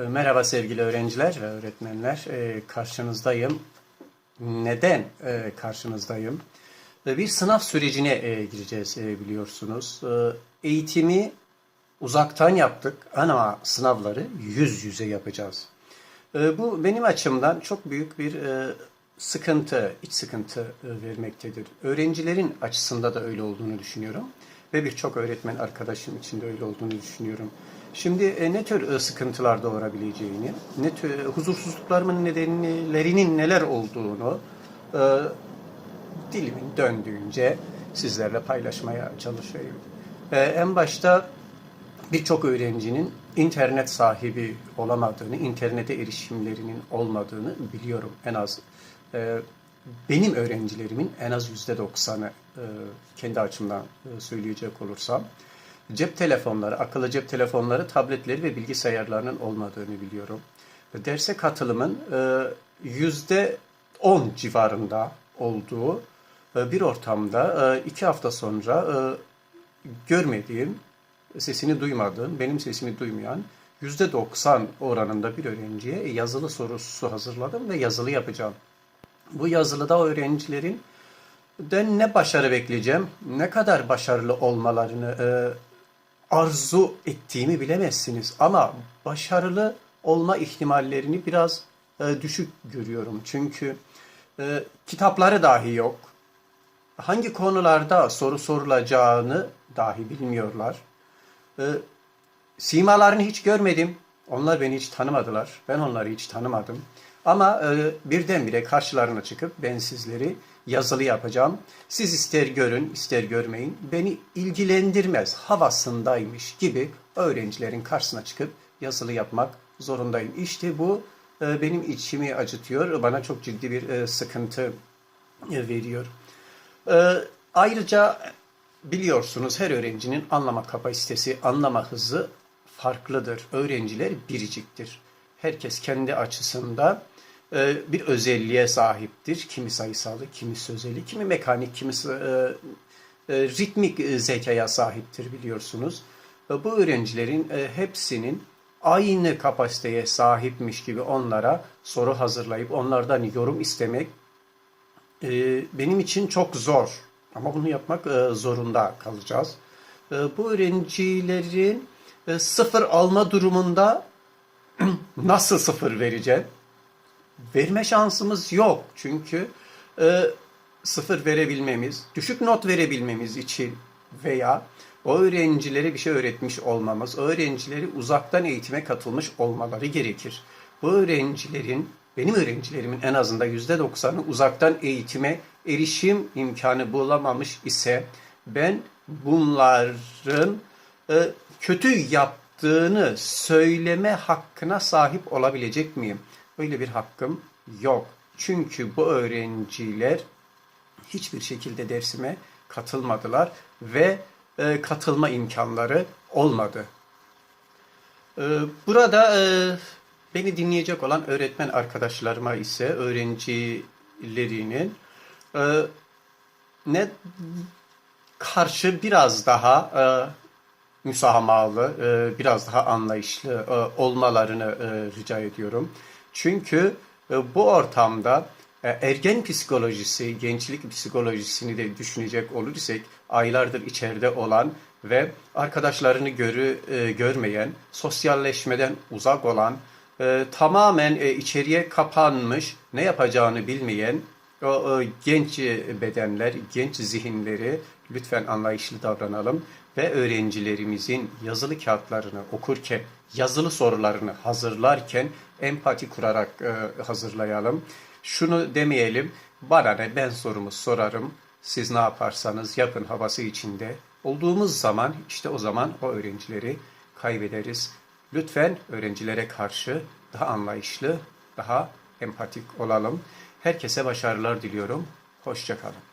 E, Merhaba sevgili öğrenciler ve öğretmenler. E, Karşınızdayım. Neden e, karşınızdayım? E, Bir sınav sürecine e, gireceğiz e, biliyorsunuz. Eğitimi uzaktan yaptık ama sınavları yüz yüze yapacağız. Bu benim açımdan çok büyük bir sıkıntı, iç sıkıntı vermektedir. Öğrencilerin açısında da öyle olduğunu düşünüyorum ve birçok öğretmen arkadaşım için de öyle olduğunu düşünüyorum. Şimdi e, ne tür e, sıkıntılar doğurabileceğini, ne tür e, huzursuzluklarımın nedenlerinin neler olduğunu dilimin döndüğünce sizlerle paylaşmaya çalışıyorum. E, en başta birçok öğrencinin internet sahibi olamadığını, internete erişimlerinin olmadığını biliyorum. En az e, benim öğrencilerimin en az yüzde doksanı e, kendi açımdan e, söyleyecek olursam cep telefonları, akıllı cep telefonları, tabletleri ve bilgisayarlarının olmadığını biliyorum. Derse katılımın e, yüzde on civarında olduğu e, bir ortamda e, iki hafta sonra e, görmediğim, sesini duymadığım, benim sesimi duymayan yüzde doksan oranında bir öğrenciye yazılı sorusu hazırladım ve yazılı yapacağım. Bu yazılıda öğrencilerin de ne başarı bekleyeceğim, ne kadar başarılı olmalarını e, arzu ettiğimi bilemezsiniz. Ama başarılı olma ihtimallerini biraz e, düşük görüyorum. Çünkü e, kitapları dahi yok. Hangi konularda soru sorulacağını dahi bilmiyorlar. E, simalarını hiç görmedim. Onlar beni hiç tanımadılar. Ben onları hiç tanımadım. Ama e, birdenbire karşılarına çıkıp ben sizleri yazılı yapacağım. Siz ister görün, ister görmeyin. Beni ilgilendirmez havasındaymış gibi öğrencilerin karşısına çıkıp yazılı yapmak zorundayım. İşte bu e, benim içimi acıtıyor. Bana çok ciddi bir e, sıkıntı e, veriyor. E, ayrıca biliyorsunuz her öğrencinin anlama kapasitesi, anlama hızı farklıdır. Öğrenciler biriciktir. Herkes kendi açısında bir özelliğe sahiptir. Kimi sayısalı, kimi sözeli, kimi mekanik, kimi e, e, ritmik e, zekaya sahiptir biliyorsunuz. E, bu öğrencilerin e, hepsinin aynı kapasiteye sahipmiş gibi onlara soru hazırlayıp onlardan yorum istemek e, benim için çok zor. Ama bunu yapmak e, zorunda kalacağız. E, bu öğrencilerin e, sıfır alma durumunda nasıl sıfır vereceğim? Verme şansımız yok. Çünkü e, sıfır verebilmemiz, düşük not verebilmemiz için veya o öğrencilere bir şey öğretmiş olmamız, o öğrencileri uzaktan eğitime katılmış olmaları gerekir. Bu öğrencilerin, benim öğrencilerimin en azından yüzde doksanı uzaktan eğitime erişim imkanı bulamamış ise ben bunların e, kötü yaptığını söyleme hakkına sahip olabilecek miyim? Öyle bir hakkım yok. Çünkü bu öğrenciler hiçbir şekilde dersime katılmadılar ve e, katılma imkanları olmadı. E, burada e, beni dinleyecek olan öğretmen arkadaşlarıma ise öğrencilerinin e, ne karşı biraz daha e, müsahamalı, e, biraz daha anlayışlı e, olmalarını e, rica ediyorum. Çünkü e, bu ortamda e, ergen psikolojisi, gençlik psikolojisini de düşünecek olursak aylardır içeride olan ve arkadaşlarını görü, e, görmeyen, sosyalleşmeden uzak olan, e, tamamen e, içeriye kapanmış, ne yapacağını bilmeyen o, o genç bedenler, genç zihinleri lütfen anlayışlı davranalım ve öğrencilerimizin yazılı kağıtlarını okurken, yazılı sorularını hazırlarken empati kurarak e, hazırlayalım. Şunu demeyelim, bana ne ben sorumu sorarım, siz ne yaparsanız yapın havası içinde olduğumuz zaman işte o zaman o öğrencileri kaybederiz. Lütfen öğrencilere karşı daha anlayışlı, daha empatik olalım. Herkese başarılar diliyorum. Hoşçakalın.